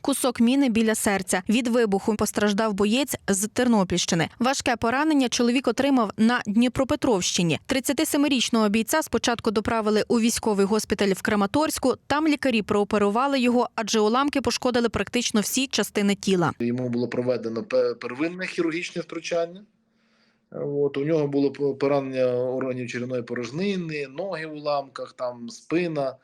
Кусок міни біля серця. Від вибуху постраждав боєць з Тернопільщини. Важке поранення чоловік отримав на Дніпропетровщині. 37-річного бійця спочатку доправили у військовий госпіталь в Краматорську. Там лікарі прооперували його, адже уламки пошкодили практично всі частини тіла. Йому було проведено первинне хірургічне втручання. От, у нього було поранення органів черевної порожнини, ноги в уламках, там спина.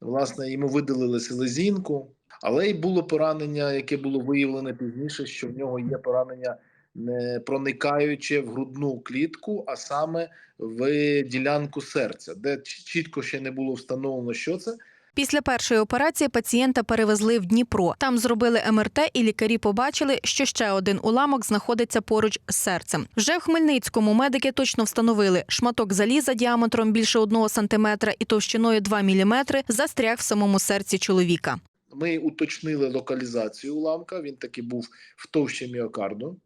Власне, йому видалили селезінку, але й було поранення, яке було виявлене пізніше, що в нього є поранення не проникаюче в грудну клітку, а саме в ділянку серця, де чітко ще не було встановлено, що це. Після першої операції пацієнта перевезли в Дніпро. Там зробили МРТ, і лікарі побачили, що ще один уламок знаходиться поруч з серцем. Вже в Хмельницькому медики точно встановили шматок заліза діаметром більше одного сантиметра і товщиною 2 міліметри застряг в самому серці чоловіка. Ми уточнили локалізацію уламка. Він таки був в товщі міокарду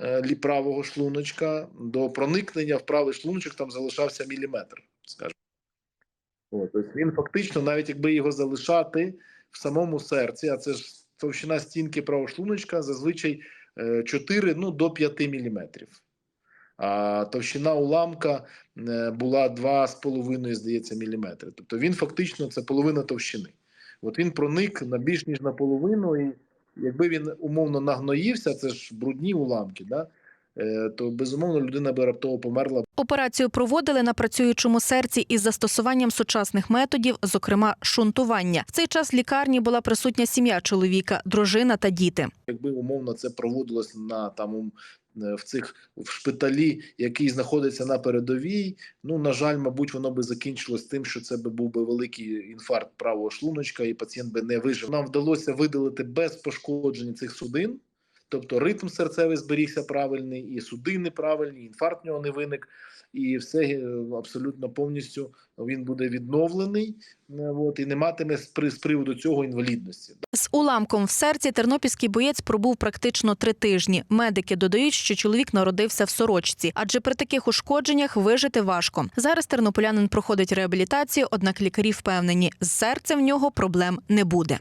е, правого шлуночка. До проникнення в правий шлуночок там залишався міліметр, скажімо. От, тобто він фактично, навіть якби його залишати в самому серці, а це ж товщина стінки правого шлуночка зазвичай е, 4 ну, до 5 міліметрів. А товщина уламка е, була 2,5, здається, міліметри. Тобто він фактично це половина товщини. От він проник на більш ніж наполовину, і якби він умовно нагноївся, це ж брудні уламки, да? е, то безумовно людина би раптово померла. Операцію проводили на працюючому серці із застосуванням сучасних методів, зокрема шунтування. В цей час в лікарні була присутня сім'я чоловіка, дружина та діти. Якби умовно це проводилось на там в цих в шпиталі, який знаходиться на передовій. Ну на жаль, мабуть, воно би закінчилось тим, що це би був би великий інфаркт правого шлуночка, і пацієнт би не вижив. Нам вдалося видалити без пошкоджень цих судин. Тобто ритм серцевий зберігся правильний, і судини правильні, і інфаркт нього не виник, і все е, абсолютно повністю він буде відновлений. е, От, і не матиме з приводу цього інвалідності. З уламком в серці тернопільський боєць пробув практично три тижні. Медики додають, що чоловік народився в сорочці, адже при таких ушкодженнях вижити важко. Зараз тернополянин проходить реабілітацію, однак лікарі впевнені, з серцем в нього проблем не буде.